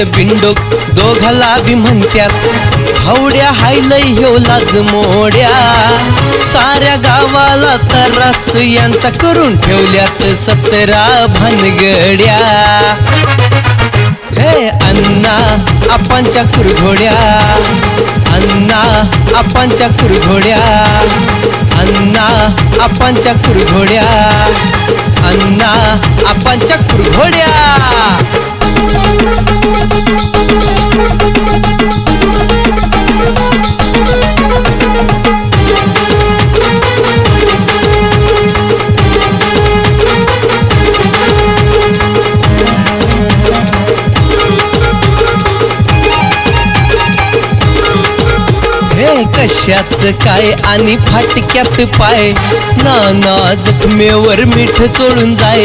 गारगट बिंडोक दोघाला बी म्हणत्यात हवड्या हायलय ह्यो लाज मोड्या. साऱ्या गावाला तरास यांचा करून ठेवल्यात सतरा भानगड्या. हे अण्णा आपांच्या कुरघोड्या. अण्णा आपांच्या कुरघोड्या. अण्णा आपांच्या कुरघोड्या. अण्णा आपांच्या कुरघोड्या. कशाच काय आणि फाटक्यात पाय. ना ना जखमेवर मीठ चोळून जाय.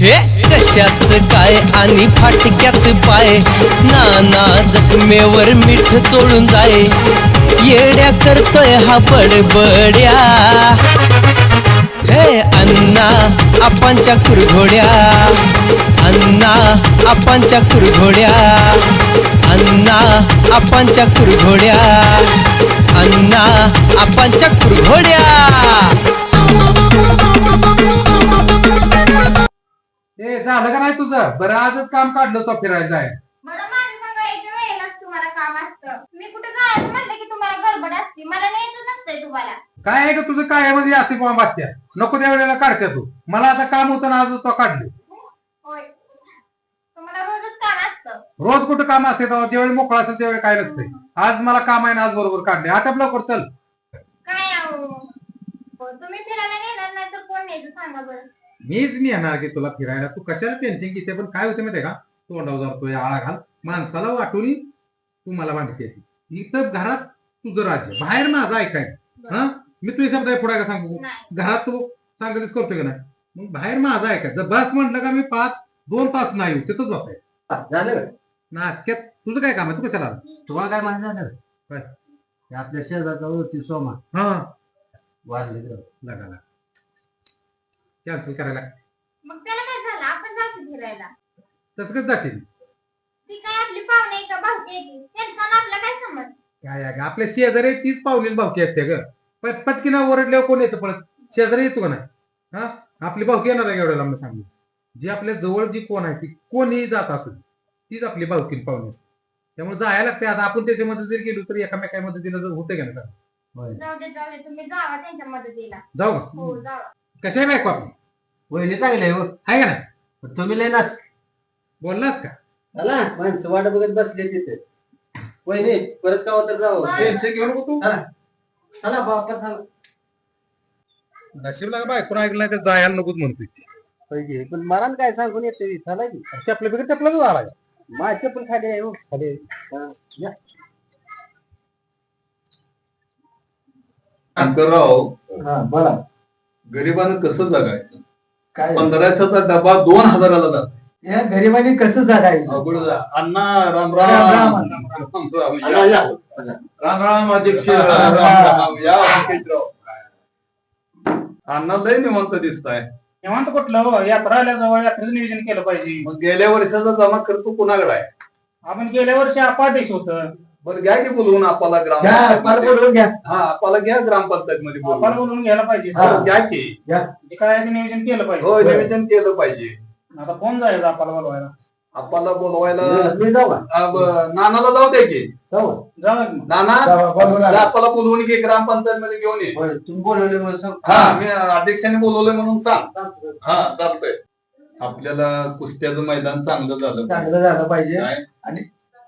हे कशाच काय आणि फाटक्यात पाय. ना ना जखमेवर मीठ चोळून जाय. येड्या करतोय हा बडबड्या. हे अण्णा आपांच्या कुरघोड्या. अण्णा आपांच्या कुरघोड्या. अण्णा आपांच्या कुरघोड्या. अण्णा आपांच्या कुरघोड्या. ए झालं का नाही तुझं? बरं आजच काम काढलं तो फिरायचं आहे बरं माझ्या संग यायच्या वेळेलाच तुम्हाला काम असतं. मी कुठे जायचं म्हटलं की तुम्हाला गडबड असते. मला न्यायचं नसतंय तुम्हाला. काय आहे का तुझं? काय म्हणजे असे बॉम्ब असत्या? नको त्या वेळेला काढते तू. मला आता काम होतं ना आज तो काढले. होय. तुम्हाला रोजच काम असतं. रोज कुठं काम असते तेव्हा मोकळा असेल त्यावेळी काय नसते. आज मला काम आहे ना आज बरोबर काढले. आटप लवकर चल. काय हो, तुम्ही फिरायला नेणार नाही तर कोण न्यायचं सांगा बरं. मीच नाही येणार की तुला फिरायला? तू कशाला टेन्शन घेते? पण काय होते माहितीये का? तोंडावर जातोय आळा घाल. माणसाला वाटून तू मला मांडते इथं घरात तुझं राज्य. बाहेर माझं ऐकाय हा? मी तुझ्या शब्द पुढे का सांगू? नाही. घरात तू सांगतेच करतोय का नाही? मग बाहेर माझं ऐकायचं. बस म्हटलं का मी पाच दोन तास नाही येऊ तिथंच बसायचं. झालं. नाटक्यात तुझं काय काम आहे? तू कशाला आला? तुम्हाला काय माहिती झालं काय? ते आपल्या शेजारचा होती सोमा. हा. वारली ग. लगाला कॅन्सल करायला. मग त्याला काय झालं? आपण जातो फिरायला. तसं कसं जातील? ती काय आपली पाहुणे आहे का भावकी आहे ती? त्यांचा आणि आपला काय समज? काय आहे ग, आपल्या शेजारी तीच पावली भावकी असते ग पण पटकीना ओरडल्यावर कोण येतं पळत शेजारी येतो का नाही? हा? आपली भावकी येणार आहे एवढ्या लांब सांगू जी आपल्या जवळ जी कोण आहे ती कोणीही जात असू दे, तीच आपली भावकी पाहुणी असते. त्यामुळे जायला लागते. आता आपण त्याच्यामध्ये जरी गेलो तरी एकामेकाय मदतीला जर होते का नाही सांग होय. जाऊ दे जाऊ दे. तुम्ही जावा त्यांच्या मदतीला. जाऊ का? हो जावा. कशा आहे बायको आपली? वहिनी चांगली आहे हो. आहे का नाही? पण तुम्ही लय नाच बोललास का? चला माणसं वाट बघत बसले तिथे. वहिनी परत का तर जाऊ बरं. टेन्शन घेऊ नको तू. चला. बापा चला. नशीब लागा बायको ऐकलं नाही तर जायला नकोच म्हणतोय. पाहिजे पण मला काय सांगून येते चला की. चपलं बिकट चपलाच झाला का? माझ्या पण खाली आहे हो खाली. हा, या. शंकरराव हा बोला गरिबानं कसं जगायचं काय पंधराशेचा डबा दोन हजाराला जातो या गरिबांनी कसं जगायचं अवघड जा. अण्णा राम राम राम राम. राम राम या, या. या. राम राम अध्यक्ष राम राम राम. राम या व्यंकटराव. अण्णा लय निवांत दिसताय निवांत कुठलं हो? यात्रा आल्याजवळ यात्रेचं नियोजन केलं पाहिजे. मग गेल्या वर्षाचा जमा खर्च कुणाकडे आहे? आपण गेल्या वर्षी अपादेश होत. बरं घ्या की बोलवून आपला घ्या ग्राम बोलवून घ्या. हा आपला घ्या ग्रामपंचायत मध्ये आपण बोलवून. बोलून घ्यायला पाहिजे. हा. घ्या की. जे काय आहे ते नियोजन केलं हो पाहिजे नियोजन केलं पाहिजे. आता फोन जायचा आपल्याला बोलवायला. आपल्याला बोलवायला मी जाऊ का? आ, ब- नानाला जाऊ दे की. जाऊ का? नाना जाऊ, बोलवून आला. आपल्याला बोलवून घे ग्रामपंचायत मध्ये घेऊन ये. होय, तुम्ही बोलवले म्हणून सांग. हा मी अध्यक्षाने बोलवलंय म्हणून सांग. हा चालतंय. आपल्याला कुस्त्याचं मैदान चांगलं झालं चांगलं झालं पाहिजे. काय?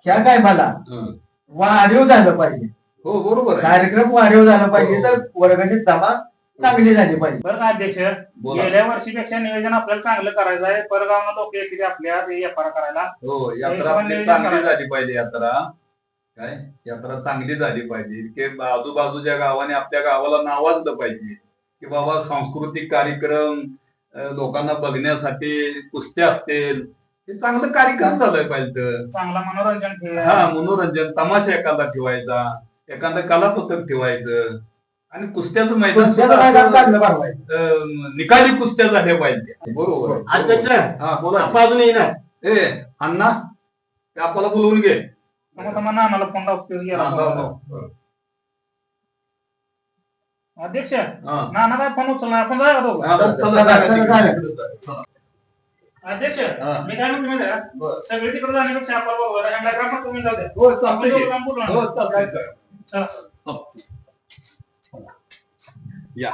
ह्या काय मला हं. वाढीव झालं पाहिजे. हो बरोबर आहे. कार्यक्रम वाढीव झाला पाहिजे. तर वर्गाची सभा चांगली झाली पाहिजे. बरं का अध्यक्ष? बोला. गेल्या वर्षीपेक्षा नियोजन आपल्याला चांगलं करायचं आहे. परगावनं लोक येतील आपल्या ते व्यापार करायला. हो यात्रा हिशोबाने आपली नियोजन चांगली करायचं. झाली पाहिजे यात्रा. काय? यात्रा चांगली झाली पाहिजे. की आजूबाजूच्या गावाने आपल्या गावाला नावाजलं पाहिजे. की बाबा सांस्कृतिक कार्यक्रम अं, लोकांना बघण्यासाठी कुस्त्या असतील. हे चांगलं कार्यक्रम झालं पाहिजे चांगला मनोरंजन हा मनोरंजन तमाशा एखादा ठेवायचा. एखादं कलापथक ठेवायचं. आणि कुस्त्याचं मैदान कुस्त्याचं. अं, निकाली कुस्त्या झाल्या पाहिजे बरोबर आहे. अध्यक्ष हा बोला आपण अजून येणार ए अण्णा ते आपल्याला बोलवून घे मग आता नानाला फोन लावतो गेला हा, लाव, लाव. अध्यक्ष हा. नाना काय फोन उचलला आपण जाऊया का दोघं? हा, चला, चला, चला, चला, चला. चला. अध्यक्ष हा. मी काय म्हणतो माहिती आहे का? बरं. सगळे तिकडे जाण्यापेक्षा आपण बरोबर ह्यांना ग्रामर तुम्ही जाऊ द्या हो आपण चालतंय दोघं की. जाऊन बोलू हो चला. या.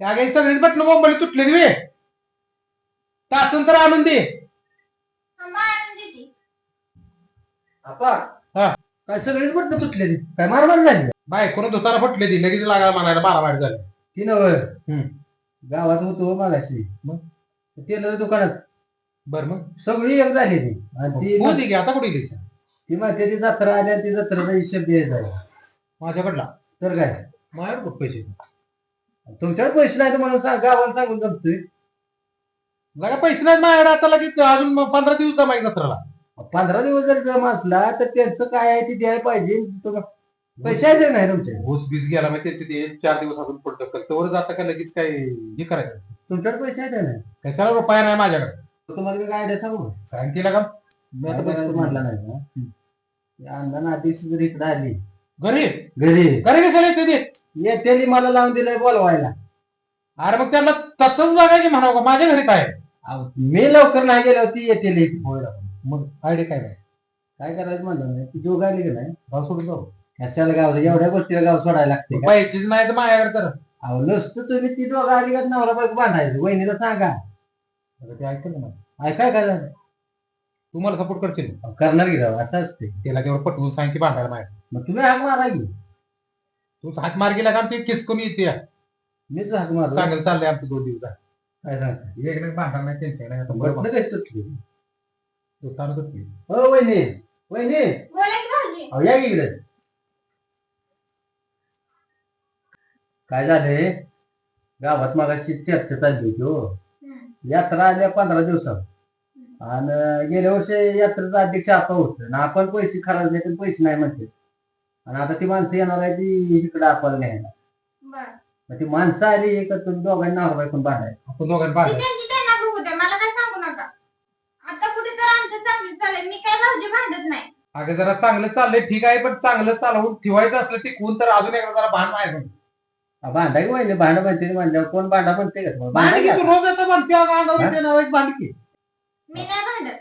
त्या काही सगळीच बटणं मुंबई तुटले दिवे तासन तर आणून दे. थांबा, आणून देते. आपा हा. काय सगळीच बटणं तुटलेली काय मारमार झाली? बायकोनं धुताना फुटले ती लगेच लागायला म्हणायला बारा वाईट झाले. ती नव हम्म. गावात होतो मागाशी. मग? टेलर दुकानात. बर मग? सगळी एक झाली ती. आणि ती हो दे की आता कुठे गेली? ती म्हणते ती जत्रा आली आणि ती जत्रेचा हिशेब द्यायचा. माझ्याकडला. तर काय? माझ्याकडे कुठं पैसे तुमच्याकडे पैसे नाही तर म्हणून सांग गावाला सांगून जमतोय. लगा पैसे नाही माझ्याकडे. आता लगेच अजून पंधरा दिवस जमाय जत्राला पंधरा दिवस जर जमा असला तर त्यांचं काय आहे ते द्यायला पाहिजे. तुला पैसे आहे नाही तुमचे. ऊस बीस गेला मग त्याचे ते चार दिवस अजून पडतं तर जाता का लगेच काय हे करायचं? तुमच्याकडे पैसे आहेत नाही? कशाला रुपया नाही माझ्याकडे. तुम्हाला मी काय आयडिया सांगू? सांग केला का? मी आता पैसे म्हटलं नाही या अंदाना अध्यक्ष जर इकडे आली घरी? घरी. घरी कशाला येते ते? येते मला लावून दिलंय बोलवायला. अरे मग त्यांना तत्तच बघायची म्हणावं का? माझ्या घरी काय? अहो, मी लवकर नाही गेलो ती येते लेट. मग आयडिया काय नाही काय करायचं म्हणलं नाही ती जोग आली का नाही? भाव सोडून जाऊ. कशाला गाव एवढ्या गोष्टीला गाव सोडायला लागते का? पैसेच नाही तर माझ्याकडे तर. अहो नसतं तुम्ही ती दोघं आली का नवरा बायको बांधायचं? वहिनीला सांगा. ते ऐकलं ना. ऐकाय काय झालं तू मला सपोर्ट करशील करणार की राव? असं असते त्याला तेवढं पटवून सांग की भांडायला माझ्या मग तुम्ही हाक मारा की तू हात मार गेला का ते किसकून येते मीच हाक मारू चांगलं चाललंय आमचं दोन दिवस काय सांगता एक नाही भांडण बटणं कशी तुटली. हो वहिनी. वहिनी. बोला की भाऊजी. अहो या की इकडे. काय झालंय? गावात मागाशी चर्चा चालली होती हो. हम्म. यात्रा आल्या पंधरा दिवसात. आणि गेल्या वर्षी यात्रेचा अध्यक्ष आता होत ना आपण पैसे खराब नाही तर पैसे नाही म्हणते. आणि आता ती माणसं येणार आहे ती इकडे आपण न्यायला. बरं. मग ती माणसं आली का तुम्ही दोघांनी नाव बायकून बांधायचं आपण दोघांनी ती भांडण त्यांची त्यांना बघू द्या. मला काय सांगू नका. आता कुठे तर आमचं चांगलं चालेल मी काय भाऊजी भांडत नाही. अगं जरा चांगलं चाललंय ठीक आहे पण चांगलं चालवून ठेवायचं असलं टिकवून तर अजून एकदा जरा भांड आहे भांडा की वहिनी? भांडा म्हणते म्हणल्यावर कोण भांडा म्हणते का? तुम्हाला? भांडा भांड की की तू रोज येतो म्हणते अगं अंगावर येते नावाची भांड की. मी नाही भांडत.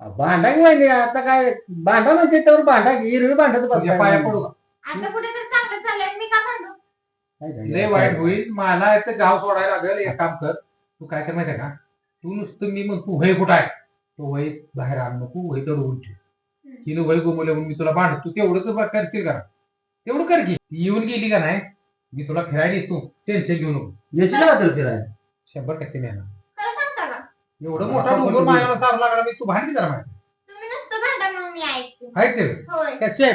आता. भांडा की वहिनी आता काय? भांडा म्हणते तर भांडा की हिरवी भांडत तुझ्या पाया पडू का? आता कुठे तर चांगलं चाललंय मी का भांडू? लय वाईट होईल. मला एक गाव सोडायला लागेल. एक काम कर तू काय कर माहितीये का? तू नुसतं मी मग तू वय कुठं आहे? तो वय बाहेर आण नको वय दडवून ठेव. तिने वय गोमवलं म्हणून मी तुला भांड तू तेवढंच बरं करशील का? तेवढं कर की. ती येऊन गेली का नाही? मी तुला फिरायला येतो. टेन्शन घेऊ नको. याची ना तर फिरायला. शंभर टक्के नाही एवढं मोठा डोंगर मायाला सार लागला मी तू भांडी जरा माहिती तुम्ही नुसतं भांडा मग मी ऐकते. होय कसे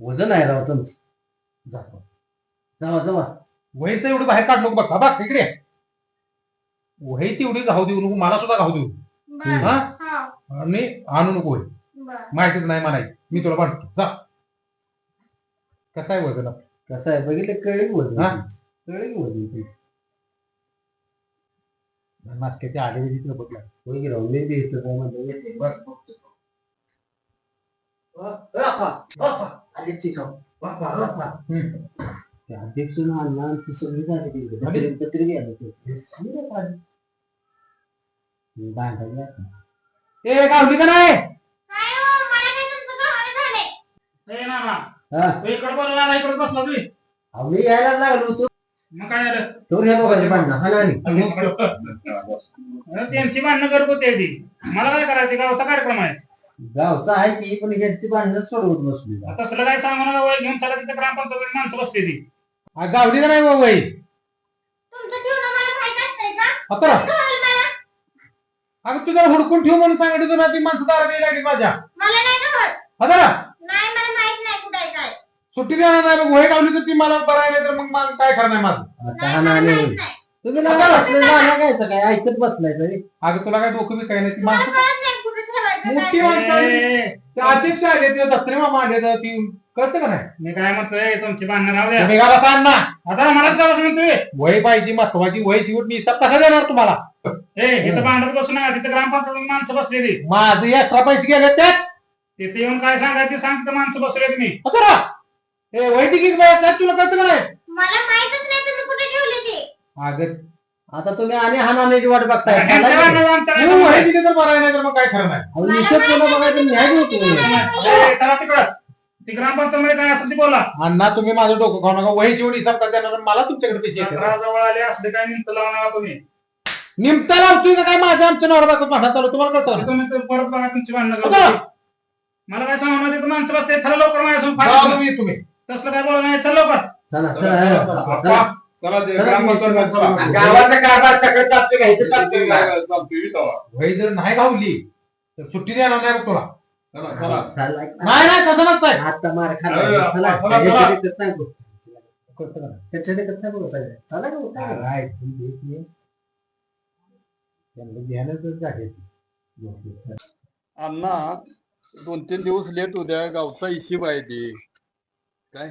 वजन आहे राव तुमचं. जातो जावा जावा वही तर एवढी बाहेर काढ नको बघ बाबा इकडे ये. वही तेवढी घाऊ देऊ नको मला सुद्धा घाऊ देऊ. बर हा? हा. आणि आणू नको वही. बर. माहितीच नाही म्हणायची. मी तुला म्हणतो जा. कसं आहे वजन? कसं आहे? बघितलं कळली की वजन हा? कळली की वजन ते. नाचक्याचे आले तिथे बघला होय की राव मी बी इथं जाऊन म्हणलं, येते. बरं, बघतो. अ, बापा, बापा, आली ती बापा. हम्म. ते अध्यक्ष अण्णा आणि ती सगळी झाली तिकडे. आली? पत्रे- पत्रे बी आले ते. मी नाही पाहिलं. मी भांडायला लागलो. ए गावली का नाही हो हा इकडे बसला तुम्ही मी यायला लागलो होतो मग काय दोघांची भांडणं. हा त्यांची भांडणं करत होते ती. मला काय करायचं? गावचा कार्यक्रम आहे. गावचा आहे की पण ह्यांची भांडणं सोडवत बसली तसलं काय सांगू नका वय घेऊन चला तिथे ग्रामपंचायत माणसं बसते ती. आ, गावली का नाही तुमचं मला माहीत असतंय का? मला. अगं तुझा हुडकून ठेव म्हणून सांगितलं तुला ती माणसं दारात यायला लागली माझ्या. मला नाही मला माहीत नाही कुठे आहे काय सुट्टी देणार नाही मग वही गावली तर ती मला बरं नाही तर मग मला काय करणार माझं. आता नाही नाही. तुम्ही बसले काय ऐकत बसलाय तरी. अगं तुला काय डोकं बी काही नाही ती माणसं कळत नाही कुठे ठेवायचं मोठी काय माणसं आली. ते अध्यक्ष आले ते दत्रे मामा आले तर ती कळतं का नाही? मी काय म्हणतोय तुमची भांडणं राहू द्या. तुम्ही गावात आता म्हणतोय वय पाहिजे महत्वाची वय शिवट मी हिसाब कसा देणार तुम्हाला? ए इथं भांडत बसू नका तिथं ग्रामपंचायत माणसं बसलेली. माझं एक्स्ट्रा पैसे गेले त्यात. तिथे येऊन काय सांगायचं ते सांग तिथं माणसं बसलेली मी. करा हे वैद्यकीय वय असतात तुला कळतं का नाही? मला माहितच नाही तुम्ही कुठे ठेवले ते. अगं आता तुम्ही आणि हानाची वाट बघताय. आमच्या तू दिली तर बरं नाही तर मग काय खरं नाही. अहो, हिशोब कोणा बघायचं न्याय होतो चला तिकडं. ती ग्रामपंचायत काय असेल ते बोला. अण्णा तुम्ही माझं डोकं खाऊ नका. वही जेवढी हिसाब का देणार मला तुमच्याकडे पैसे येतात. जवळ आले असले काय निमित्त लावू नका तुम्ही? निमता लावतोय का काय? माझं आमचं नवरा बायको भांडण चालू तुम्हाला कळतं ना? तुम्ही तर परत बघा तुमची भांडणं. मला काय सांगू ना तिथं माणसं बसते चला लवकर जावा फार तुम्ही तुम्ही. तसलं काय बोला नाही चल लवकर चला चला, चला, चला. चला चला, चला, ते चला, ग्रामपंचायत चला. चला. गावाचा कारभार सगळं चालतोय का? इथं चालतोय ते का? चालतोय, इथं वा. वही जर नाही गावली तर सुट्टी देणार नाही बघ तुला चला, चला. चला. नाही नाही तसं नसतंय आता मार खाल्ला. अरे, चला. चला, चला. ह्याच्या देखत सांगू. कळतं का नाही? ह्याच्या देखत सांगू सगळं. चला की, उठा की. काय तू देत नाही. त्यांना आहे. अण्णा दोन तीन दिवस लेट उद्या गावचा हिशोब आहे ते काय?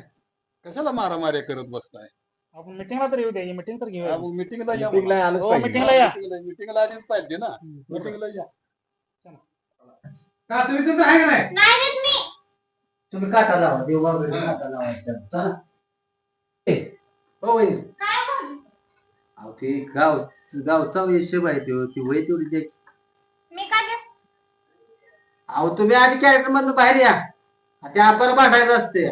कशाला मारामाऱ्या करत बसताय? आपण मिटिंगला तर येऊ द्या मिटिंग तर घेऊया. मिटिंगला या Meeting ला आलंच हो, पाहिजे. meeting ला या. मिटिंगला आलीच पाहिजे ना. मिटिंगला या. का तुम्ही तुमचं आहे का नाही? नाही देत मी. तुम्ही काटा लावा देवबाकडे काटा लावा. चला. ए, हो वहिनी. काय बोलू अहो, ते गाव गावचा हिशोब आहे तो. ती वय तेवढी द्या की. मी का अहो तुम्ही आधी कॅरेक्टर मधून बाहेर या. ते आपण भांडायचं असते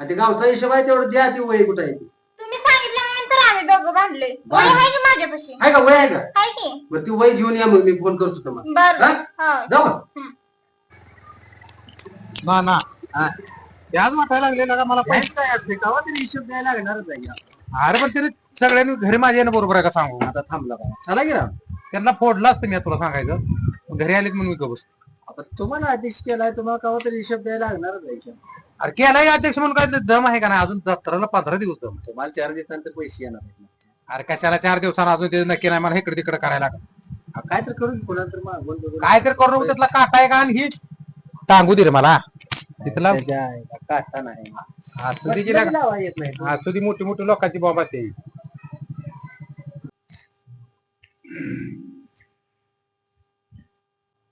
आणि ते गावचा हिशोब आहे तेवढं द्या ती वय कुठं आहे ती. तुम्ही सांगितल्यानंतर आम्ही दोघं भांडले. वय आहे की माझ्यापाशी? आहे का वय आहे का? आहे की. बरं ती वय घेऊन या मग मी फोन करतो तुम्हाला. बर. हा? हो. जाऊ का? ना ना हा. त्याच वाटायला लागलेला का मला पाहिजे द्यायचं काय असते गावात तरी हिशोब द्यायला लागणारच आहे की. अरे पण तरी सगळ्यांनी घरी माझ्या येणं बरोबर आहे का सांगू? आता थांबला का चला की राव. त्यांना फोडलं असतं मी तुला सांगायचं. घरी आलेत म्हणून मी गबस आपण तुम्हाला अध्यक्ष केलाय तुम्हाला गावात तरी हिशोब द्यायला लागणारच आहे की. अरे केलाय अध्यक्ष म्हणून? काय ते दम आहे का नाही? अजून जत्राला पंधरा दिवस दम तुम्हाला चार दिवसानंतर पैसे येणार आहेत. अरे कशाला चार दिवसांना अजून ते नक्की नाही? मला इकडे तिकडे करायला लागलं. हा, काय तर करून कोणाला तर मागवून बघून. काय तर करू नको त्यातला काटा आहे का आणि ही? टांगू दे रे मला. तिथला त्याच्या आईला काटा नाही. असू दे गेला लावा येत नाही. असू दे मोठी मोठी लोकांची बॉम्ब असते.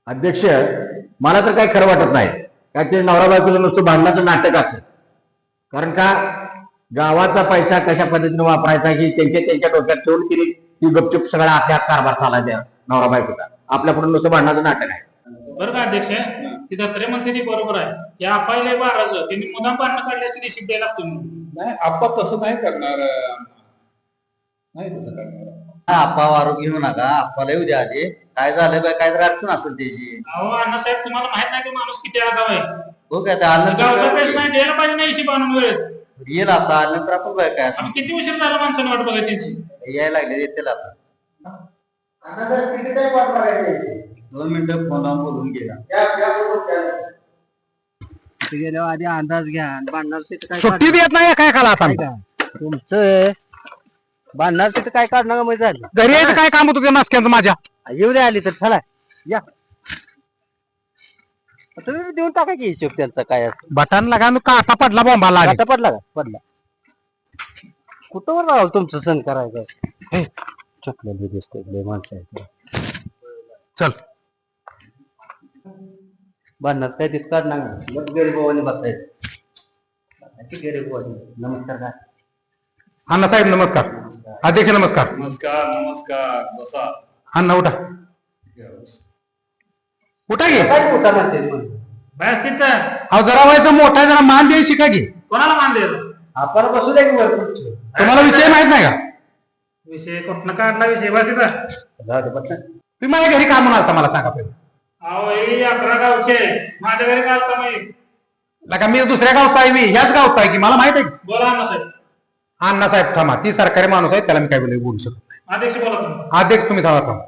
अध्यक्ष मला तर काही खरं वाटत नाही. काय ते नवरा बायकोचं नुसतं भांडणाचं नाटक असतं. कारण का? गावाचा पैसा कशा पद्धतीने वापरायचा ही त्यांच्या त्यांच्या डोक्यात ठेवून केली ती गपचूप सगळा आपल्या कारभार चालायचा नवरा बायकोचा. आपल्याकडून नुसतं भांडणाचं नाटक आहे. बरं का अध्यक्ष? ती दत्रे म्हणते ती बरोबर आहे. या अपायला बाराचं त्यांनी मुदाम भांडणं काढल्याची रिसिप्ट द्यायला लागतो म्हणून. नाही आपण तसं नाही करणार नाही तसं करणार. आप्पा वारू घेऊ नका आप्पाला येऊ द्या आधी काय झालं बाय काय तर अडचण असेल त्याची. अहो अण्णासाहेब तुम्हाला माहीत नाही तो माणूस किती आगाव आहे हो काय? आता गावचा द्यायला पाहिजे नाही वेळेत. येईल आता आल्यानंतर आपण बाय काय किती उशीर झाला माणसाने वाट बघाय त्यांची? यायला लागले येतील आता. दोन मिनिटं फोन बोलून गेला गेल्यावर आधी अंदाज घ्या आणि भांडणार तिथं काय सुट्टी देत नाही काय आता काढणार? तुमचं भांडणार तिथं काय काढणार माहिती झालं? घरी यायचं काय काम होतं ते मास्क्यांचं माझ्या? येऊ द्या आली तर चला या. तुम्ही देऊन टाका की हिशोब त्यांचा काय असं. बटन लागा मी काटा पडला बॉम्बाला आधी. आता पडला का? पडला. कुठं राहू तुमचं सण करायचं? चकलेली दिसते लय माणसं आहेत. चल. भांडणाच काय तिथं काढणार? मग गरीबावाने बसायचं किती गरीबावाने नमस्कार काय अण्णा साहेब नमस्कार. अध्यक्ष नमस्कार. नमस्कार नमस्कार. बसा. अण्णा उठा. उठा घे मग? बस तिथं अहो जरा व्हायचं मोठा आहे, जरा मान द्यायची शिका घे कोणाला मान द्यायचं आपण बसू द्या की वर खुर्चीवर. तुम्हाला विषय माहीत नाही का? विषय कुठनं काढला विषय? बस तिथं जाऊ दे बसा. तुम्ही माझ्या घरी काय म्हणाल मला सांगा पहिले. अहो हे अकरा गावचे. माझ्या घरी काय आलता मी. लका मी दुसऱ्या गावचा आहे मी ह्याच गावचा आहे की मला माहीत आहे की? बोला अण्णासाहेब अण्णासाहेब थांबा. ती सरकारी माणूस आहे त्याला मी काय बोलू बोलू शकतो अध्यक्ष बोला तुम्ही. अध्यक्ष तुम्ही थांबा थांबा.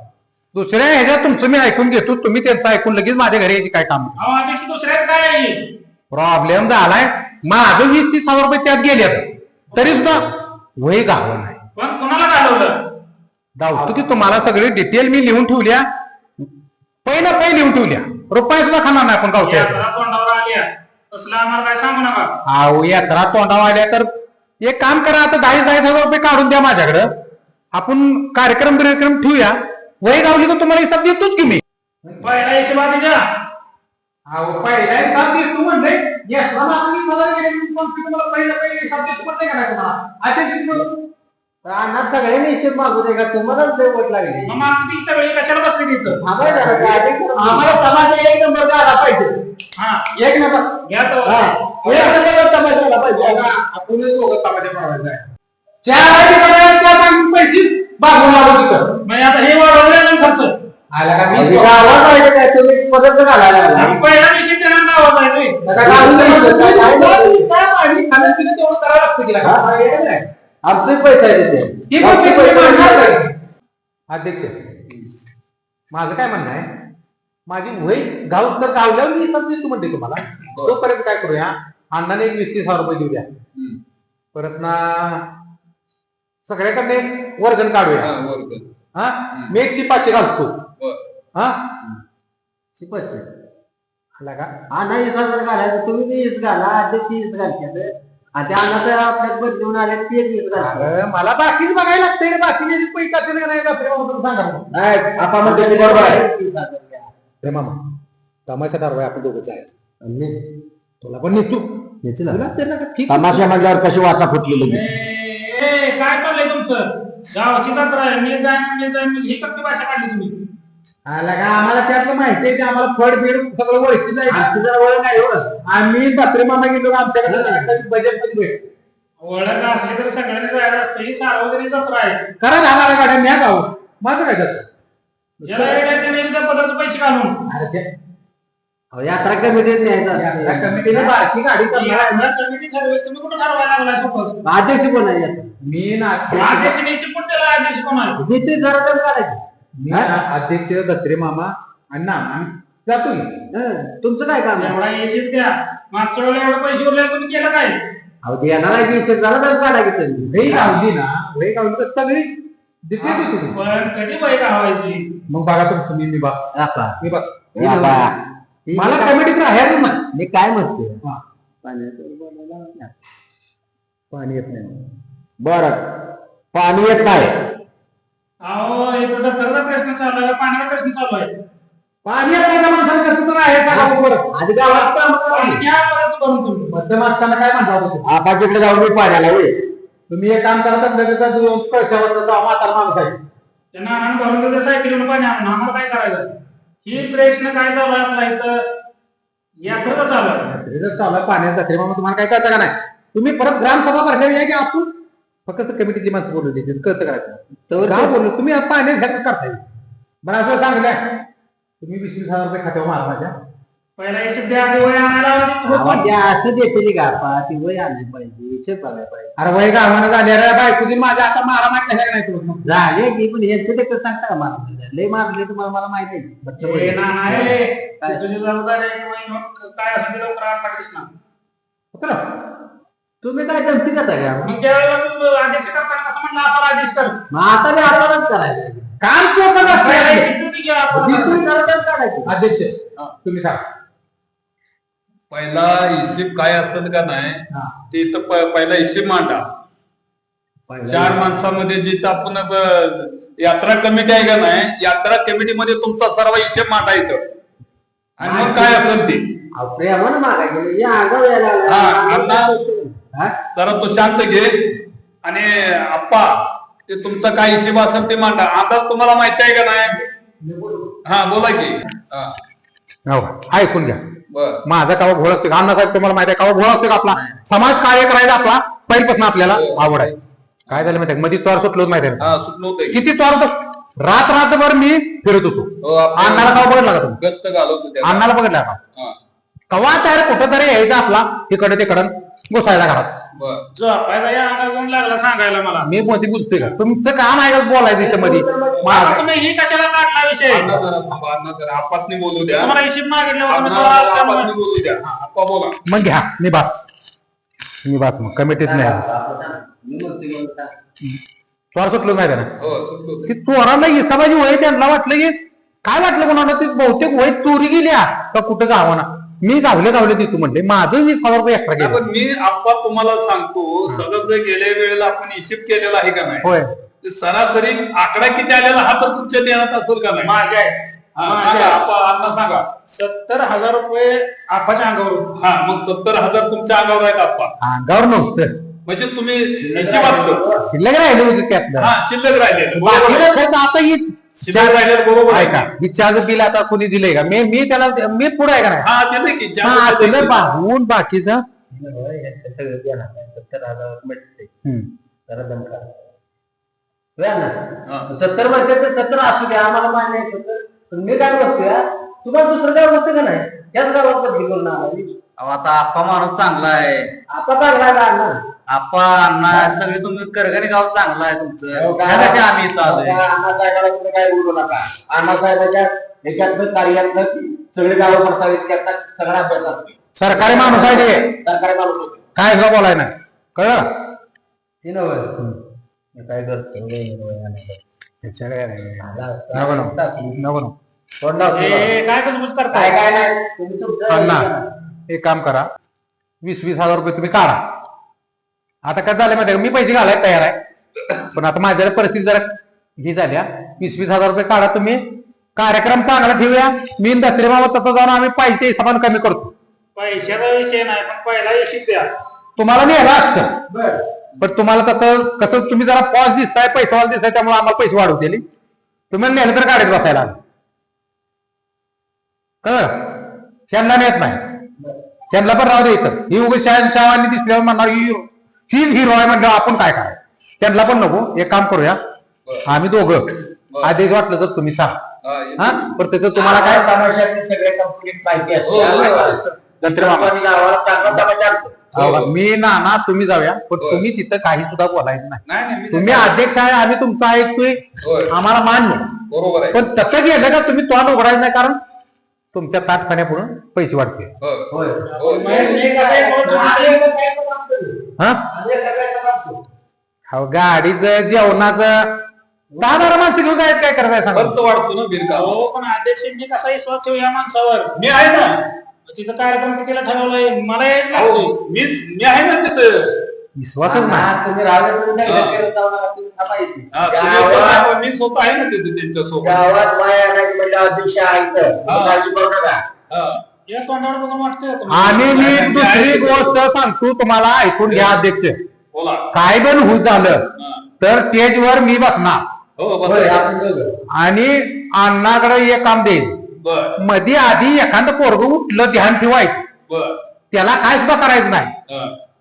दुसऱ्या ह्याच्यात तुमचं मी ऐकून घेतो तुम्ही त्यांचं ऐकून लगेच माझ्या घरी यायची काय काम अहो अध्यक्ष दुसऱ्याच काय आहे? प्रॉब्लेम झालाय. माझं वीस तीस हजार रुपये त्यात गेले तरी सुद्धा वय गाव नाही. पण कोणाला घालवलं? धावतो की तुम्हाला सगळी डिटेल मी लिहून ठेवल्या. पै ना पै लिहून ठेवल्या. रुपये सुद्धा खाणार नाही आपण गावच्या यात्रा तोंडावर आली आहे. तसलं आम्हाला काय सांगू नका. यात्रा तोंडावर आल्या तर एक काम करा आता दहा दहा हजार रुपये काढून द्या माझ्याकडं. आपण कार्यक्रम बिर्यक्रम ठेवूया. वय गावली तर तुम्हाला हिसाब देतोच की मी. पहिला हिशोबात द्या अहो पहिला हिसाब देतो म्हणले. तुम्हाला पहिला पहिले हिसाब देतो म्हणले का नाही तुम्हाला? आता अण्णा सगळ्यांनी हिशेब मागू दे का तुम्हालाच लय वट लागली. मग ती सगळी कशाला बसली तिथं? थांबाय जरा आम्हाला तमाशा एक नंबर आला पाहिजे. हा. एक नंबर. घ्या तो. एक नंबर तमाशा आला पाहिजे. आपण दोघं तमाशा पडवायचा आहे त्या पैसे बागून लावू तिथं. मग आता हे वाढवलं अजून खर्च? आला का म्हणजे मी गावात पाहिजे काय? तुम्ही घालायला लागला. आहे तुम्ही. आता घालून दे म्हणतो. काय काय तेवढं करावं लागतं. हा? हा, नाही. आमचे पैसे आहे तिथे ही पण ते पैसे? अध्यक्ष. माझं काय म्हणणं आहे माझी गाव तर गावल्यावर मी इथं देतो म्हणते तुम्हाला. तोपर्यंत काय करूया? अण्णाने एक वीस तीस हजार रुपये देऊ द्या परत ना सगळ्याकडे एक वर्गण काढूया. हा मी एक शिपाशी घालतो. हा? शिपाची आला का? जर घालायचं तुम्ही बी हीच घाला अध्यक्ष हीच घालतात आणि ते अण्णा तर आपल्यात बदलून आले ते हीच घालतात अरे, मला बाकीच बघायला लागतंय रे बाकीचे जे पैसे असतील का नाही बाबा तुम्ही सांगा मला. नाही आपण म्हणतो ते बरोबर आहे. रे मामा तमाशा ठरवाय आपण दोघं जायचं तुला पण नेतो. तुला ते ना ठीक तमाशा म्हणल्यावर कशी वाचा फुटली लगेच? ए, ए, काय चाललंय तुमचं? गावाची जत्रा आहे मी जाईन मी जाईन ही कसली भाषा काढली तुम्ही. आला का आम्हाला त्यातलं माहिती आहे ते आम्हाला फड बीड सगळं ओळखी जायचं आम्ही जत्रे मामा गेलो आमच्याकडे बजेटमध्ये भेट ओळख असली तर सगळ्यांनी जायला असतं. ही सार्वजनिक जत्रा आहे. करा दहा बारा गाड्या म्या गाव माझं काय जातं पदार्थ पैसे घालून. अरे ते यात्रा कमिटीत न्यायचं. कमिटीने बारकी गाडी ही करणार कमिटी ठरवेल. तुम्ही कुठं ठरवायला स्वतःच अध्यक्ष कोण आहे? मी ना अध्यक्ष पण त्याला अध्यक्ष कोण आहे जिथे जरा करायचं. मी ना अध्यक्ष दत्रे मामा आणि ना आम्ही जातो की. हं, तुमचं काय काम आहे? एवढा येशील द्या. मागच्या वेळेला एवढं पैसे उरले तुम्ही केलं काय? अहो देणार आहे की हिशेब जरा तर काढा की तुम्ही. वही गावली ना वही गावली तर सगळी देते ती तुम्ही पण कधी वय गावायची मग बघा तुम्ही तुम्ही मी बस. आपा. मी बस. हे मला काय- कमिटीत नाही. मी काय म्हणते हा. पाण्याचं बोलायला नाही. पाणी येत नाही. बर. पाणी येत नाही. अहो प्रश्न चालू आहे पाण्याचा प्रश्न चालू आहे. त्या माणसाला कसं तर आहे सांगा बरोबर आधी गावात काम करा. भरून तुम्ही मध्यम असताना काय म्हणता होता तुम्ही? आपाच्याकडे जाऊन मी पाण्याला होय. तुम्ही एक काम करता लगेच जाऊ म्हातारा माणूस आहे. त्यांना भरून सायकलीवर पाणी आणून आम्हाला काय करायचं? ही प्रश्न काय चालू आहे आपला इथं? चालू आहे. रिझल्ट चालू आहे पाण्याचा तरी मग तुम्हाला काय कळतं का नाही? तुम्ही परत ग्रामसभा आहे की आपण? फक्त कमिटीची माणसं बोलवली कळतं करायचं तर गाव बोललो तुम्ही पाण्यात घ्यायचं करताय? बरं असं सांगितलं तुम्ही वीस वीस हजार रुपये खात्यावर मारा माझ्या. पहिला हिशोब द्या आधी वय असं देते का? आपा ती वय आणायला पाहिजे हिशेब बघायला पाहिजे. अरे वय गावानं झाले रे बायकोची माझ्या आता का नाही मग झाले की पण ते कसं सांगता का मला लय मारले तुम्हाला मला माहिती आहे. ए, तुझी जबाबदारी की काय पाठीस ना? तुम्ही काय जमती करता का? मग त्यावेळेला तू अध्यक्ष करताना कसं म्हणलं कर. मग आता बी करायचं. काम केलं का पहिला असतं? हिशोब तू घ्या आपण. जिथून काढायचं अध्यक्ष तुम्ही सांगा. पहिला हिशेब काय असेल का नाही हा. ते इथं प- पहिला हिशेब मांडा. चार माणसामध्ये जिथं आपण ब- यात्रा कमिटी आहे का नाही यात्रा कमिटीमध्ये तुमचा सर्व हिशेब मांडा इथं. आणि मग काय असेल ते? प्रेमानं मागायचं या आगाव यायला हा, लागला. आता- हा? जरा तो शांत घे. आणि आप्पा ते तुमचा काय हिशेब असेल ते मांडा. अंदाज तुम्हाला माहिती आहे का नाही? हा बोला की. हा. हो ऐकून घ्या. बर. माझा कावा घोळ असतो. अण्णासाहेब तुम्हाला माहिती आहे कावा घोळ असतो का आपला? समाज कार्य करायचा आपला पहिल्यापासून आपल्याला आवड आहे. काय झालं माहिती मध्ये चोर सुटलो माहिती आहे? हा सुटलो होतं. किती चोर होतं? रात रातभर मी फिरत होतो. हो, आपण अण्णाला कावा बघितला का तुम्ही. गस्त घालवतो त्या अण्णाला बघितला का हा. कवा तयार कुठं तरी यायचा आपला तिकडे तिकडं. घुसायला घरात झोपायचा या अंगात लागला सांगायला मला. मी मध्ये बुजतोय का? तुमचं काम आहे का बोलायचं इथं मध्ये आता माझं- तुम्ही ही कशाला काढला विषय? अण्णा जरा थांबा अण्णा जरा आप्पासनी बोलू द्या. तुम्हाला हिशोब मागितल्यावर तुम्ही अण्णा जोरात आप्पासनी काम- बोलू द्या. हा, आप्पा बोला. मग घ्या मी बास. मी बास मग कमिटीत नाही. बोलता. चोर सुटलो माहिती आहे ना हो सुटलो होतं. ती चोराला हिसाबाची वय त्यांना वाटलं की काय वाटलं कोणाला? ती बहुतेक वय चोरी गेल्या का कुठं गावाना मी गावले गावले देतो म्हणले. माझं वीस हजार रुपये एक्स्ट्रा केलं पण मी आप्पा तुम्हाला सांगतो सगळं जे गेल्या वेळेला आपण हिशेब केलेला आहे का नाही? होय. ते सरासरी आकडा किती आलेला हा तर तुमच्या ध्यानात असेल का नाही? माझ्या आहे. हा, माझ्या सांगा. आप्पा सत्तर हजार रुपये आपाच्या अंगावर होते. हा मग सत्तर हजार तुमच्या अंगावर आहेत आप्पा. अंगावर नव्हतं. म्हणजे तुम्ही शिल्लक राहिले होते त्यातलं. हा शिल्लक राहिले बाकीचं खर्च आता ही शिल्लक राहिले बरोबर आहे ऐका का ही चार्ज बिल आता कोणी दिलंय का? मी मी त्याला मी पुढे आहे का नाही? हा दिले की हा दिलं दिले. बाकीचं. सगळं. सत्तर हजार मिळते हम्म. जरा ना? हा. सत्तर तर सत्तर असू द्या आम्हाला मान्य आहे सत्तर. पण मी काय बघतोय तुम्हाला दुसरं काय होतं का नाही? त्याच गावात बदली करून आला अहो, आता आप्पा माणूस चांगला आहे. आता चांगला आहे ना आप्पा अण्णा सगळे तुम्ही करगणी गाव चांगला आहे तुमचं. हो का? त्यासाठी आम्ही इथं आलोय. अण्णासाहेबाला तुम्ही काय बोलू नका. अण्णासाहेबाच्या ह्याच्यातलं कार्यातलं सगळे गावं प्रस्तावित करतात सगळा अभ्यास असतो सरकारी माणूस आहे ते. सरकारी माणूस होते. काय सुद्धा बोलाय नाही कळलं? ते नव्हे. काय करतो नको नको. नको नको. कोण लावतो? ए, काय कसं काय करताय? काय नाही. तुम्ही तुमचं अण्णा. एक काम करा. वीस वीस हजार रुपये तुम्ही काढा. आता काय झालं माहिती मी पैसे घालायला तयार आहे. पण आता माझ्या परिस्थिती जरा ही झाल्या वीस वीस हजार रुपये काढा तुम्ही. कार्यक्रम चांगला ठेवूया. मी दसरे बाबा तसं जाऊन आम्ही पैसे हिशोबाने कमी करतो. पैशाचा विषय नाही पण पहिला येशील द्या. तुम्हाला नेलं असतं. पण तुम्हाला तसं कसं तुम्ही जरा पॉज दिसताय पैसेवाला दिसताय त्यामुळे आम्हाला पैसे वाढवू दिले. तुम्ही नेलं तर गाडीत बसायला. त्यांना नेत नाही. त्यांना पण राहू दे इथं. ही उगाच शाह शावांनी दिसल्यावर म्हणणार ही ही हिरो आहे म्हणलं आपण काय काय त्यांना पण नको. एक काम करूया. आम्ही दोघं. आधीच वाटलं तर तुम्ही सांग हा, पण त्याचं तुम्हाला काय माहिती हो, हो, हो? मी ना ना तुम्ही जाऊया. पण. तुम्ही तिथं काही सुद्धा बोलायचं नाही. तुम्ही अध्यक्ष आहे आम्ही तुमचं ऐकतोय. आम्हाला मान्य बरोबर पण तसं गेलं का तुम्ही तोंड उघडायचं नाही? कारण तुमच्या पैसे एवढं काय पण करतो. हा? सगळ्याचं करतो. अहो, गाडीचं जेवणाचं. दहा बारा माणसं घेऊन जायचं काय करायचं सांगा. खर्च वाढतो ना बिनकाम हो पण अध्यक्ष मी कसा विश्वास ठेवू या माणसावर? मी आहे ना. तिथं कार्यक्रम कितीला ठरवलाय? मला यायच अहो, लागतोय मी मी आहे ना तिथं. विश्वासच नाही हा, तुम्ही मी स्वतः आहे ना तिथे त्यांच्यासोबत. गावात बाया नाही म्हणजे अध्यक्ष हा. काळजी करू नका. आणि मी दुसरी. गोष्ट सांगतो तुम्हाला ऐकून घ्या अध्यक्ष. बोला. काय पण होत झालं हा. तर स्टेजवर मी बसणार. हो. आणि अण्णाकडे एक काम देईल बर. मध्ये आधी एखादं पोरग उठलं ध्यान ठेवायचं. बर. त्याला काय सुद्धा करायचं नाही.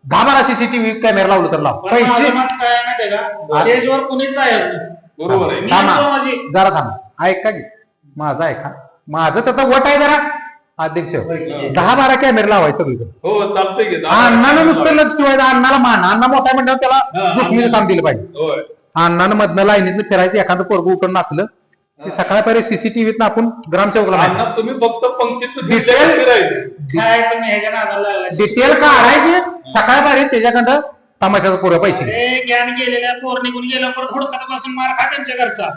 दहा बारा सीसीटीव्ही कॅमेरा लावलं तर लाव. पण पैसे. माझं मत काय आहे माहितीये का? स्टेजवर कुणीच जायचं नाही. बरोबर आहे. मी थांबा माझी. जरा थांबा. ऐका की. माझा ऐका. माझं त्याचा वट आहे जरा. अध्यक्ष. दहा बारा कॅमेरे लावायचं सगळीकडे हो चालतंय की. अण्णानं नुसतं लक्ष ठेवायचं. अण्णाला मान. अण्णा मोठा आहे म्हणल्यावर त्याला हा, काम दिलं पाहिजे. होय. अण्णानं मधनं लाईनीतनं फिरायचं. एखादं पोरग उठून नाचलं. सकाळपर्यंत सीसीटीव्हीत आपण ग्रामसेवकला अण्णा तुम्ही फक्त पंक्तीत फिरायचं. काय तुम्ही ह्याच्या नादाला लागला. डिटेल काढायचे सकाळपर्यंत त्याच्याकडं तमाशाचं पुरं पैसे. अरे ज्ञान गेलेल्या पोर निघून गेल्या परत हुडकत बसून मार खा त्यांच्या घरचा.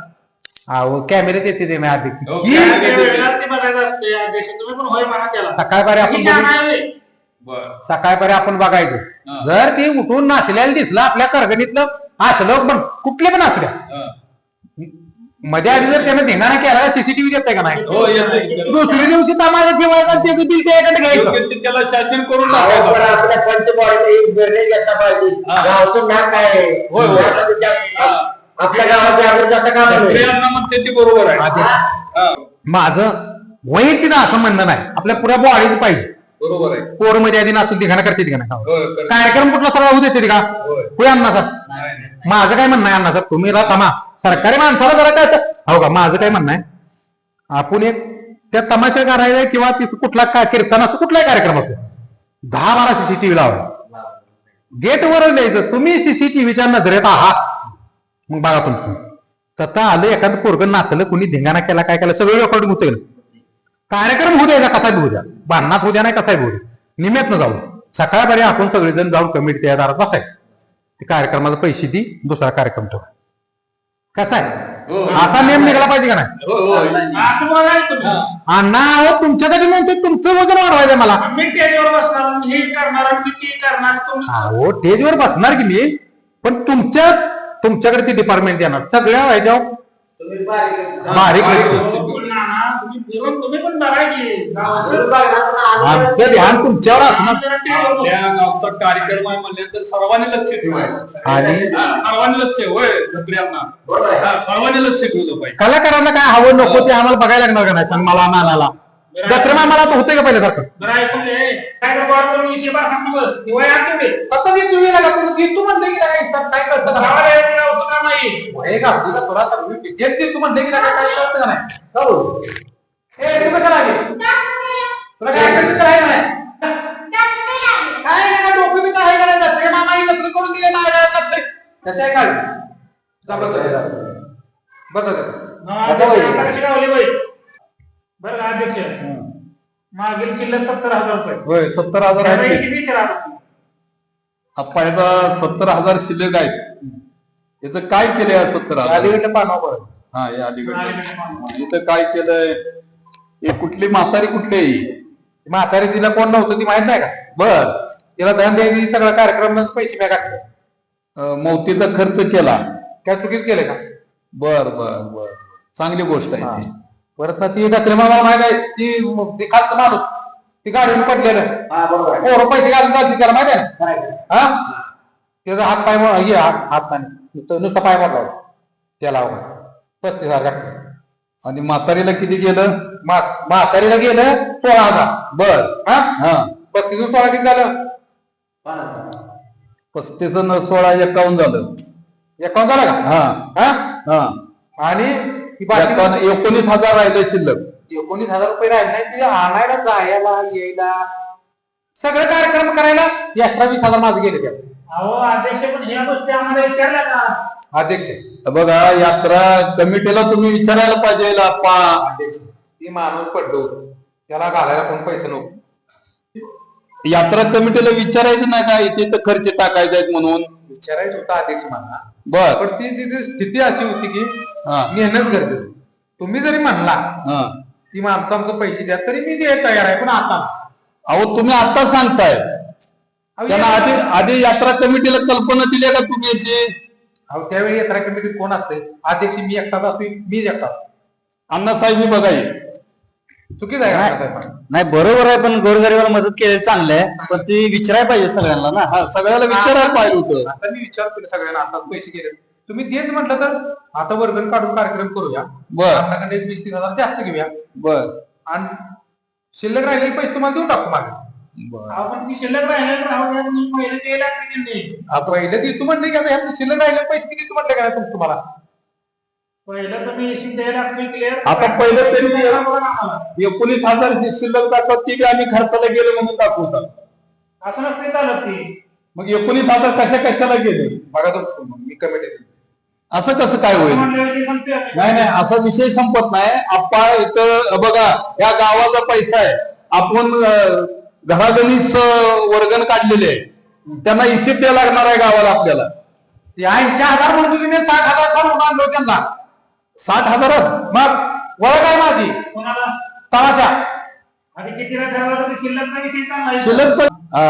अहो कॅमेरे देते ते मी अध्यक्ष हो, वेळेला ते बघायचं असते अध्यक्ष तुम्ही पण होय म्हणा त्याला. सकाळपर्यंत आपण ही शाळा बघू- आहे. होय. बर सकाळपर्यंत आपण बघायचं. जर ते उठून नाचल्याला दिसलं आपल्या करगणीतलं असलं पण कुठले पण असल्या. हा. मध्ये आधी जर त्यानं धिंगाणा केला सीसीटीव्ही देतंय का नाही? हो येते की. दुसऱ्या दिवशी तमाशा ठेवायचा त्याचं बिल त्याच्याकडे घ्यायचं. त्याला शासन करून पण टाकायचं. आपल्या पंचवाडीला एक निर्णय पाहिजे. हा. गावचं काय आहे? आपल्या जाता का नाही? स्त्रियांना म्हणते ते बरोबर आहे. हा, माझं वैयक्तिक असं म्हणणं नाही. आपल्या पुऱ्या बॉडीच पाहिजे. बरोबर आहे. पोरमध्ये आधी नाचून धिंगाणा करते का नाही? करते. कार्यक्रम कुठला सरळ होऊ देते का? होय. अण्णाचा नाही, नाही. माझं काय म्हणणं आहे अण्णाचा तुम्ही रा थांबा. सरकारी माणसाला जरा काय हो का माझं काय म्हणणं आहे? आपण एक त्या तमाशा करायला किंवा तिथं कुठला काय कीर्तन असतो कुठलाही कार्यक्रम असतो दहा बारा सीसीटीव्ही लावा. गेटवरच द्यायचं तुम्ही सीसीटीव्हीच्या नजरेत आहात मग बघा तुमचं तथा आलं एखादं पोरगं नाचलं कुणी धिंगाणा केला काय केला सगळं रेकॉर्डिंग होतं कार्यक्रम होऊ द्यायचा कसा बी होऊ द्या. बांधण्यात होऊ द्या नाही कसाही होऊ द्या. निम्यात न जाऊ सकाळपर्यंत आपण सगळेजण जाऊन कमिटी त्या दारात बसायचं. ते कार्यक्रमाला पैसे दी दुसरा कार्यक्रम ठेवा. कसा आहे? हो. असा नियम निघाला पाहिजे का नाही? हो, हो. असं तुम्ही. अण्णा अहो तुमच्यासाठी म्हणतो तुमचं वजन वाढवायचं मला. मी स्टेजवर बसणार मी हे करणार मी ते करणार तुम्ही अहो स्टेजवर बसणार की मी? पण तुमच्या तुमच्याकडे ते डिपार्टमेंट येणार. सगळ्या ह्याच्यावर तुम्ही बारीक. आमचं ध्यान तुमच्यावर असणार. आपल्या गावचा कार्यक्रम आहे म्हणल्यानंतर सर्वांनी लक्ष ठेवायचं आणि? हा, सर्वांनी लक्ष होय धत्र्यांना हा, सर्वांनी लक्ष ठेवलं पाहिजे. कलाकारांना काय हवं नको ते आम्हाला बघायला लागणार का नाही? सांग मला नानाला. जत्रा आम्हाला आता होते का पहिल्यासारखं? बरं ऐकून घे. काय तर गोड करून विषय तुम्ही. आता ते तुम्ही लागा तुम्ही तू म्हणले की नाही काय कळतं का? गावाला यायचं गावचं काम आहे. का? तुला जे ते तू म्हणले की नाही काय कळतं का नाही? हो. ए तू कसं लागेल तुला काय काय नाही? काय नाही ना डोकं बी काय करायचं सगळे मामा एकत्र करून दिले कसं आहे काढ. जा बघ बघ अध्यक्ष, आता कशी गावली बाई? बरं का अध्यक्ष मागील शिल्लक सत्तर हजार रुपये. होय सत्तर हजार आहेत विचारा सत्तर हजार शिल्लक आहेत. याचं काय केलंय या सत्तर हजार? अलीकडे पाना बरं हा या अलीकडे इथं काय केलंय? हे कुठली म्हातारी कुठली आहे? म्हातारी तिला कोण नव्हतं ती माहीत नाही का? बर. तिला धन द्यायची सगळा कार्यक्रम पैसे मी अं, मौतीचा खर्च केला. काय चुकीच केलं का? बर बर बर चांगली गोष्ट आहे ती. परत ना ती दत्रे मामाला माहीत आहे ती ती खालचं माणूस ती गाडीवर पडलेलं. हा बरोबर आहे. पोरं पैसे घालून जायची त्याला माहिती आहे? ना. हा? त्याचा हात पाय मोड हे हात हात पाय नुसतं नुसतं पाय मोडला होता. त्याला पस्तीस हजार घातले. आणि म्हातारीला किती गेलं? मा- म्हातारीला गेलं सोळा हजार. बर. हा? हा. पस्तीस सोळा किती झालं? पस्तीस सोळा एकावन्न झालं. एकावन्न झालं का? हा. हा? हा. आणि बाकी एकोणीस हजार राहिले शिल्लक. एकोणीस हजार रुपये राहिले नाही ते आणायला जायला यायला. सगळे कार्यक्रम करायला एक्स्ट्रा वीस हजार माझे गेले त्यात. अहो अध्यक्ष पण ह्या गोष्टी आम्हाला विचारल्या का? अध्यक्ष. बघा यात्रा कमिटीला तुम्ही विचारायला पाहिजे आप्पा अध्यक्ष. ती माणूस पडलो त्याला घालायला पण पैसे नव्हते यात्रा कमिटीला विचारायचं नाही का? इथे तर खर्च टाकायचे आहेत म्हणून. विचारायचं होतं अध्यक्ष मला. बर. पण ती तिथे स्थिती अशी होती की मेहनत गरजेची. तुम्ही जरी म्हणला की मग आमचं आमचं पैसे द्या तरी मी द्यायला तयार आहे पण आता. अहो तुम्ही आता सांगताय. त्यांना आधी आधी यात्रा कमिटीला कल्पना दिली का तुम्ही याची? अहो त्यावेळी यात्रा कमिटीत कोण असते अध्यक्ष मी एकटाच असतो मीच एकटा अण्णासाहेब बघाय चुकीच आहे का? नाही. बरोबर आहे पण गोरगरीबाला मदत केली चांगलं आहे पण ती विचारायला पाहिजे सगळ्यांना ना. हा सगळ्याला विचारायला पाहिजे होतं. आता मी विचार केला सगळ्यांना आता पैसे गेले. तुम्ही तेच म्हटलं तर आता वर्गण काढून कार्यक्रम करूया. बर. आपल्याकडे वीस तीस हजार जास्त घेऊया. बर. आणि शिल्लक राहिलेले पैसे तुम्हाला देऊन टाकतो मागे. बर. आपण ती शिल्लक राहिलेलं पहिले ते लागते की नाही? आता पहिले ते तू म्हणले की आता ह्याचं शिल्लक राहिलेले पैसे किती तू म्हणले का तुम्हाला? पहिलं तुम्ही द्यायला क्लिअर आता पहिलं तरी एकोणीस हजार शिल्लक दाखवत ती बी आम्ही खर्चाला गेलो म्हणून दाखवतात. असं नसते चालत ती. मग एकोणीस हजार कशा कशाला गेले? बघा तो मी कमिटी असं कसं काय होईल. नाही नाही असा विषय संपत नाही. आप्पा इथं बघा या गावाचा पैसा आहे. आपण अं, वर्गण काढलेले आहे. त्यांना इशिप द्यायला लागणार आहे गावाला आपल्याला. ऐंशी हजार म्हणतो तुम्ही साठ हजार काढून आणलो त्यांना. साठ हजारात मग ओळख आहे माझी कोणाला ठरवलं तर शिल्लक नाही हा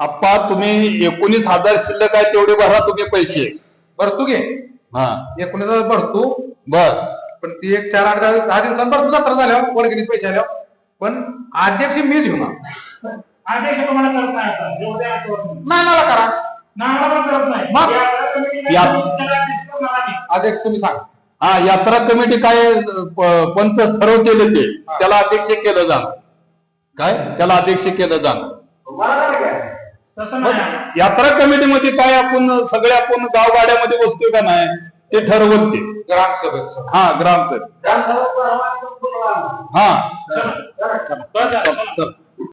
आप्पा तुम्ही एकोणीस हजार शिल्लक आहे तेवढे भरा तुम्ही पैसे भरतो घे हा एकोणीस हजार भरतो बर पण ती एक चार आठ दहा दहा दिवसांत भरतो जत्रा झाल्यावर वर्गणीत पैसे आल्यावर पण अध्यक्ष मीच घेऊ ना अध्यक्ष तुम्हाला करत नाही आता. नानाला करा पण करत नाही या-. अध्यक्ष तुम्ही सांगा हा यात्रा कमिटी काय पंच ठरवतेले ते त्याला अध्यक्ष केलं जाणार. काय? त्याला अध्यक्ष केलं नाही. यात्रा कमिटीमध्ये काय आपण सगळे आपण गावगाड्यामध्ये बसतोय का नाही ते ठरवल ते ग्रामसभेत हा ग्रामसेवक ग्रामसभा परवा आणि तो पुढं हा.